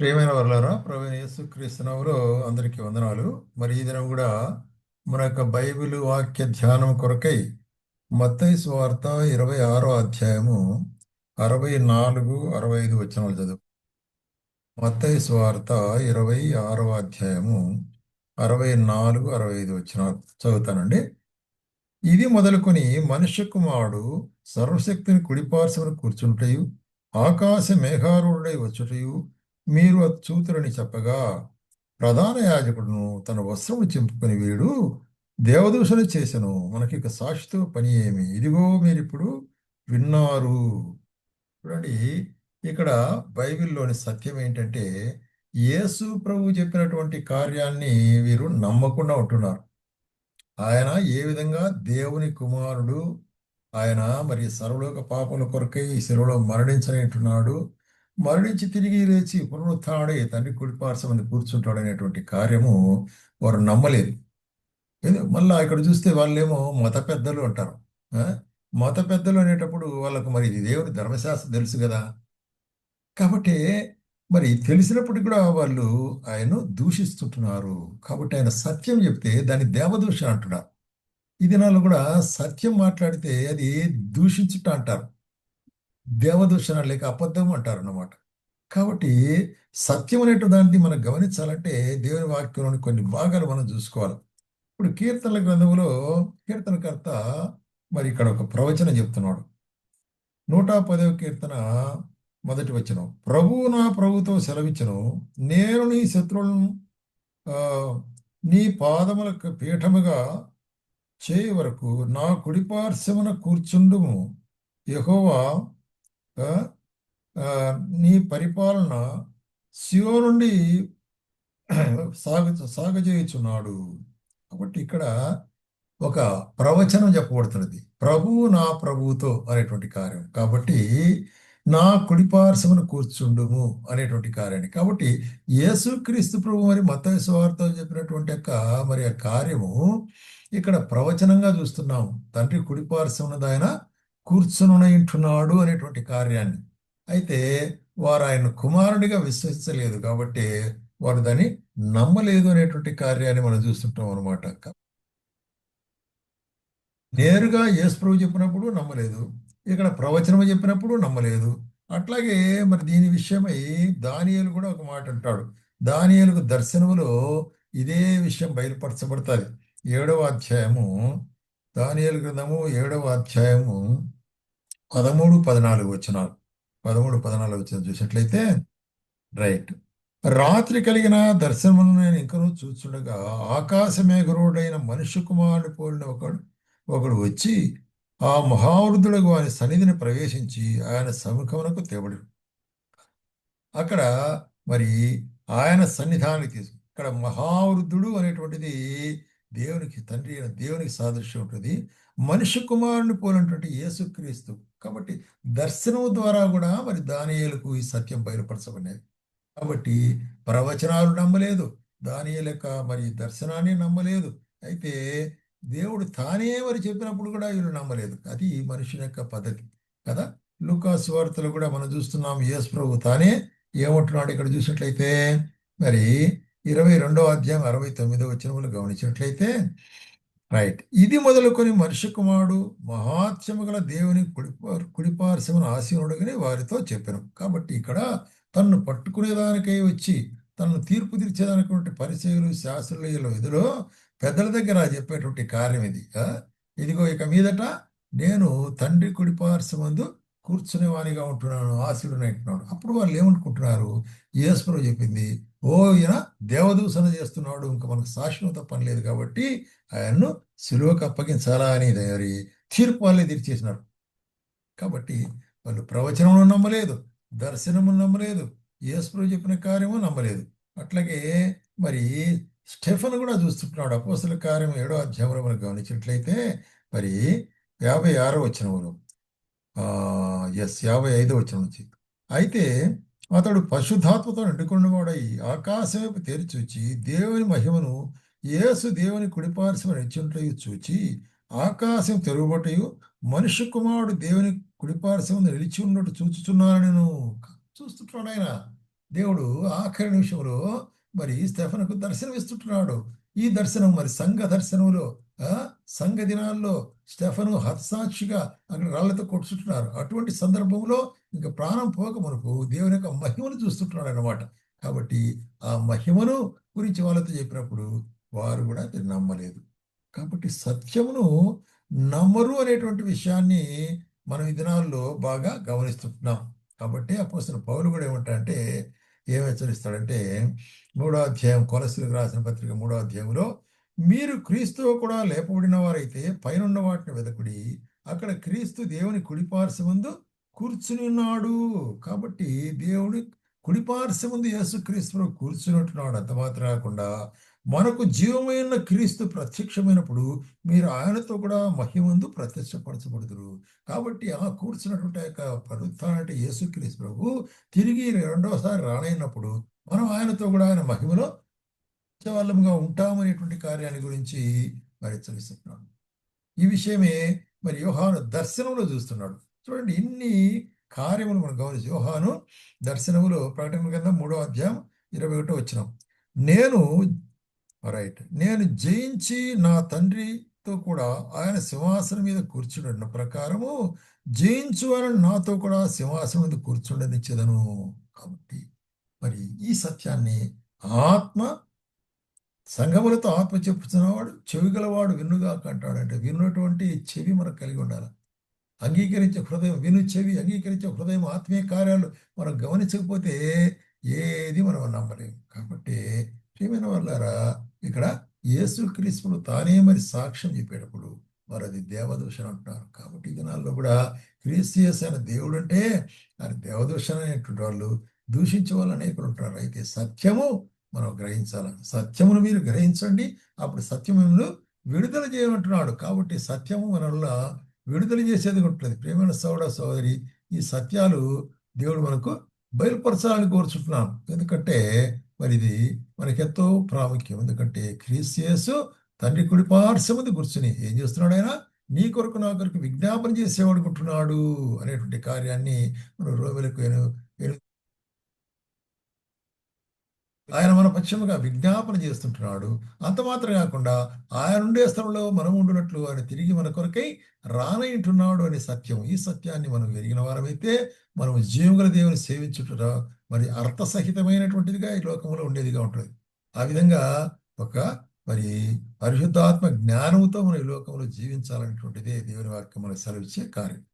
ప్రియమైన వర్లారా ప్రవీణ యేసుక్రీస్తునవులో అందరికీ వందనాలు. మరి ఈ దినం కూడా మన యొక్క బైబిల్ వాక్య ధ్యానం కొరకై మత్తయి వార్త ఇరవై ఆరో అధ్యాయము అరవై నాలుగు అరవై ఐదు వచనాలు చదువు. మత్తయి వార్త ఇరవై ఆరో అధ్యాయము అరవై నాలుగు అరవై ఐదు వచనాలు చదువుతానండి. ఇది మొదలుకొని మనుష్య కుమారుడు సర్వశక్తిని కుడిపార్శ్వను కూర్చుంటయు ఆకాశ మేఘారుడై వచ్చుటయు మీరు అది చూతురని చెప్పగా ప్రధాన యాజకుడును తన వస్త్రము చింపుకొని వీడు దేవదూషణ చేశాను మనకి ఇక సాక్షితో పని ఏమి? ఇదిగో మీరు ఇప్పుడు విన్నారు. చూడండి ఇక్కడ బైబిల్లోని సత్యం ఏంటంటే యేసు ప్రభు చెప్పినటువంటి కార్యాన్ని వీరు నమ్మకుండా ఉంటున్నారు. ఆయన ఏ విధంగా దేవుని కుమారుడు ఆయన మరి సర్వలోక పాపల కొరకై ఈ సెలవులో మరణించనేటున్నాడు మరణించి తిరిగి లేచి పునరుత్డే తండ్రి కుడిపార్శ్వమని కూర్చుంటాడు అనేటువంటి కార్యము వారు నమ్మలేదు. ఏదో మళ్ళీ ఇక్కడ చూస్తే వాళ్ళేమో మత పెద్దలు అంటారు. మత పెద్దలు అనేటప్పుడు వాళ్ళకు మరి ఇది దేవుని ధర్మశాస్త్రం తెలుసు కదా. కాబట్టి మరి తెలిసినప్పటికీ కూడా వాళ్ళు ఆయన్ను దూషిస్తుంటున్నారు. కాబట్టి ఆయన సత్యం చెప్తే దాన్ని దేవదూష అంటున్నారు. ఈ దినాల్లో కూడా సత్యం మాట్లాడితే అది దూషించుట అంటారు. దేవదూషణ లేక అబద్ధం అంటారు అన్నమాట కాబట్టి సత్యం అనేటు దాన్ని మనం గమనించాలంటే దేవుని వాక్యంలోని కొన్ని భాగాలు మనం చూసుకోవాలి. ఇప్పుడు కీర్తనల గ్రంథంలో కీర్తనకర్త మరి ఇక్కడ ఒక ప్రవచనం చెప్తున్నాడు. నూట పదవ కీర్తన మొదటి వచనం. ప్రభువు నా ప్రభుతో సెలవిచ్చను. నేను నీ శత్రువులను నీ పాదములకు పీఠముగా చేయ వరకు నా కుడిపార్శ్వమున కూర్చుండుము. యహోవా నీ పరిపాలన శివో నుండి సాగు సాగజేయుచున్నాడు కాబట్టి ఇక్కడ ఒక ప్రవచనం చెప్పబడుతున్నది. ప్రభువు నా ప్రభువుతో అనేటువంటి కార్యం. కాబట్టి నా కుడిపార్శ్వను కూర్చుండుము అనేటువంటి కార్యాన్ని. కాబట్టి యేసుక్రీస్తు ప్రభు మరి మత సువార్తలో చెప్పినటువంటి యొక్క మరి ఆ కార్యము ఇక్కడ ప్రవచనంగా చూస్తున్నాం తండ్రి కుడిపార్శ్వమున ఆయన కూర్చునుంటున్నాడు అనేటువంటి కార్యాన్ని. అయితే వారు ఆయన కుమారుడిగా విశ్వసించలేదు కాబట్టి వారు దాన్ని నమ్మలేదు అనేటువంటి కార్యాన్ని మనం చూస్తుంటాం అనమాట నేరుగా యేసు ప్రభు చెప్పినప్పుడు నమ్మలేదు. ఇక్కడ ప్రవచనము చెప్పినప్పుడు నమ్మలేదు. అట్లాగే మరి దీని విషయమై దానియలు కూడా ఒక మాట అంటాడు. దానియలకు దర్శనములో ఇదే విషయం బయలుపరచబడుతుంది. ఏడవ అధ్యాయము దానియలు గ్రంథము ఏడవ అధ్యాయము పదమూడు పద్నాలుగు వచనాలు. పదమూడు పద్నాలుగు వచ్చిన చూసినట్లయితే రైట్. రాత్రి కలిగిన దర్శనమును నేను ఇంకనూ చూస్తుండగా ఆకాశమేఘరుడైన మనుష్య కుమారుడు పోలిన ఒకడు ఒకడు వచ్చి ఆ మహావృద్ధుడు వారి సన్నిధిని ప్రవేశించి ఆయన సముఖమునకు తేబడి అక్కడ మరి ఆయన సన్నిధానానికి తీసు ఇక్కడ మహావృద్ధుడు అనేటువంటిది దేవునికి తండ్రి అయిన దేవునికి సాదృశ్యం ఉంటుంది. మనుష్య కుమారుని పోలినటువంటి యేసుక్రీస్తు కాబట్టి దర్శనం ద్వారా కూడా మరి దానియేలుకు ఈ సత్యం బయలుపరచబడినది. కాబట్టి ప్రవచనాలు నమ్మలేదు దానియేలు యొక్క మరి దర్శనాన్ని నమ్మలేదు. అయితే దేవుడు తానే మరి చెప్పినప్పుడు కూడా వీళ్ళు నమ్మలేదు. అది మనుషుని యొక్క పద్ధతి కదా? లూకాస్ వార్తలు కూడా మనం చూస్తున్నాం యేసు ప్రభు తానే ఏమంటున్నాడు ఇక్కడ చూసినట్లయితే మరి ఇరవై రెండో అధ్యాయం అరవై తొమ్మిదో వచ్చిన గమనించినట్లయితే రైట్. ఇది మొదలుకొని మనిషి కుమారుడు మహాత్యము గల దేవుని కుడిపార్ కుడిపార్శ్వమును ఆశీనుడుగని వారితో చెప్పాను. కాబట్టి ఇక్కడ తన్ను పట్టుకునేదానికై వచ్చి తనను తీర్పు తీర్చేదానికి పరిచయలు శాస్త్రుల ఎదులో పెద్దల దగ్గర చెప్పేటువంటి కార్యం ఇది. ఇదిగో ఇక మీదట నేను తండ్రి కుడిపార్శ్వమందు కూర్చునేవానిగా ఉంటున్నాను ఆశీలు అంటున్నాడు అప్పుడు వాళ్ళు ఏమనుకుంటున్నారు? యేసుప్రభు చెప్పింది ఓ ఈయన దేవదూషణ చేస్తున్నాడు ఇంకా మనకు శాశ్వత పని లేదు కాబట్టి ఆయన్ను సులువకు అప్పగించాలా అని మరి తీర్పు వాళ్ళే తీర్చేసినారు. కాబట్టి వాళ్ళు ప్రవచనమును నమ్మలేదు దర్శనము నమ్మలేదు యేసుప్రభు చెప్పిన కార్యము నమ్మలేదు. అట్లాగే మరి స్టెఫన్ కూడా చూస్తుంటున్నాడు అపోసల కార్యం ఏడో అధ్యాయంలో మనం గమనించినట్లయితే మరి యాభై ఆరో వచనములు ఎస్ యాభై ఐదో వచ్చిన నుంచి. అయితే అతడు పశుధాత్మతో నిండుకున్నవాడై ఆకాశం వైపు తెరిచూచి దేవుని మహిమను యేసు దేవుని కుడిపార్శ్వ నిత్యుంటయు చూచి ఆకాశం తెరుగుబటయు మనుష్య కుమారుడు దేవుని కుడిపార్శ్వం నిలిచి ఉన్నట్టు చూచుచున్నాను నేను చూస్తుంటున్నాడు ఆయన. దేవుడు ఆఖరి నిమిషంలో మరి స్టెఫన్కు దర్శనం ఇస్తుంటున్నాడు ఈ దర్శనం మరి సంఘ దర్శనంలో సంఘ దినాల్లో స్టెఫను హతసాక్షిగా అక్కడ రాళ్ళతో కొట్టుచుంటున్నారు. అటువంటి సందర్భంలో ఇంకా ప్రాణం పోక మనకు దేవుని యొక్క మహిమను చూస్తుంటున్నాడు అనమాట కాబట్టి ఆ మహిమను గురించి వాళ్ళతో చెప్పినప్పుడు వారు కూడా నమ్మలేదు. కాబట్టి సత్యమును నమ్మరు అనేటువంటి విషయాన్ని మనం ఈ దినాల్లో బాగా గమనిస్తుంటున్నాం. కాబట్టి అపోసిన పౌలు కూడా ఏమంటారంటే ఏం హెచ్చరిస్తాడంటే మూడో అధ్యాయం కొలసలకు రాసిన పత్రిక మూడో అధ్యాయంలో మీరు క్రీస్తువు కూడా లేపబడిన వారైతే పైనున్న వాటిని వెదకుడి. అక్కడ క్రీస్తు దేవుని కుడిపార్శ్వ ముందు కూర్చుని ఉన్నాడు. కాబట్టి దేవుడి కుడిపార్శ్వ ముందు కూర్చున్నట్టున్నాడు అంత మాత్రం కాకుండా మనకు జీవమైన క్రీస్తు ప్రత్యక్షమైనప్పుడు మీరు ఆయనతో కూడా మహిమందు ప్రత్యక్షపరచబడుతురు కాబట్టి ఆ కూర్చున్నటువంటి యొక్క పరుత్థానంటే యేసుక్రీస్తు ప్రభు తిరిగి రెండవసారి రానైనప్పుడు మనం ఆయనతో కూడా ఆయన మహిమలో వాళ్ళంగా ఉంటామనేటువంటి కార్యాన్ని గురించి మరి హెచ్చరిస్తున్నాడు ఈ విషయమే మరి యోహాను దర్శనంలో చూస్తున్నాడు. చూడండి ఇన్ని కార్యములు మనం గమనించి యోహాను దర్శనములో ప్రకటన కింద మూడో అధ్యాయం ఇరవై ఒకటో వచ్చినాం నేను రైట్ నేను జయించి నా తండ్రితో కూడా ఆయన సింహాసనం మీద కూర్చుండిన ప్రకారము జయించు అని నాతో కూడా సింహాసనం మీద కూర్చుండనిచ్చేదను. కాబట్టి మరి ఈ సత్యాన్ని ఆత్మ సంఘములతో ఆత్మ చెప్పుతున్నవాడు చెవి గలవాడు వినుగాక అంటాడు అంటే విన్నటువంటి చెవి మనకు కలిగి ఉండాలి. అంగీకరించే హృదయం విను చెవి అంగీకరించే హృదయం ఆత్మీయ కార్యాలు మనం గమనించకపోతే ఏది మనం నమ్మలేము కాబట్టి ప్రియమైన వాళ్ళారా ఇక్కడ యేసు క్రీస్తుడు తానే మరి సాక్ష్యం చెప్పేటప్పుడు వారు అది దేవదూషణ అంటున్నారు. కాబట్టి దినాల్లో కూడా క్రీస్తియస్ అయిన దేవుడు అంటే ఆయన దేవదూషణ అనేటువంటి వాళ్ళు దూషించే వాళ్ళు అనేకులు ఉంటారు. అయితే సత్యము మనం గ్రహించాలి సత్యమును మీరు గ్రహించండి. అప్పుడు సత్యమును విడుదల చేయమంటున్నాడు. కాబట్టి సత్యము మనల్ని విడుదల చేసేది ఉంటుంది ప్రేమైన సోడ సోదరి ఈ సత్యాలు దేవుడు మనకు బయలుపరచాలని కోరుచుంటున్నాను ఎందుకంటే మరి ఇది మనకెంతో ప్రాముఖ్యం. ఎందుకంటే క్రీస్తియస్ తండ్రి కుడి కూర్చుని ఏం చేస్తున్నాడు ఆయన? నీ కొరకు నా కొరకు విజ్ఞాపన చేసేవాడుకుంటున్నాడు అనేటువంటి కార్యాన్ని మనం రోమిలకు ఆయన మన పక్షముగా విజ్ఞాపన చేస్తుంటున్నాడు. అంత మాత్రం కాకుండా ఆయన ఉండే స్థలంలో మనం ఉండునట్లు ఆయన తిరిగి మన కొరకై రానయింటున్నాడు అనే సత్యం. ఈ సత్యాన్ని మనం ఎరిగిన వారమైతే మనం జీవగల దేవుని సేవించుట మరి అర్థసహితమైనటువంటిదిగా ఈ లోకంలో ఉండేదిగా ఉంటుంది. ఆ విధంగా ఒక మరి పరిశుద్ధాత్మ జ్ఞానముతో మనం ఈ లోకంలో జీవించాలనేటువంటిదే దేవుని వాక్యం మనకు సెలవిచ్చే కార్యం.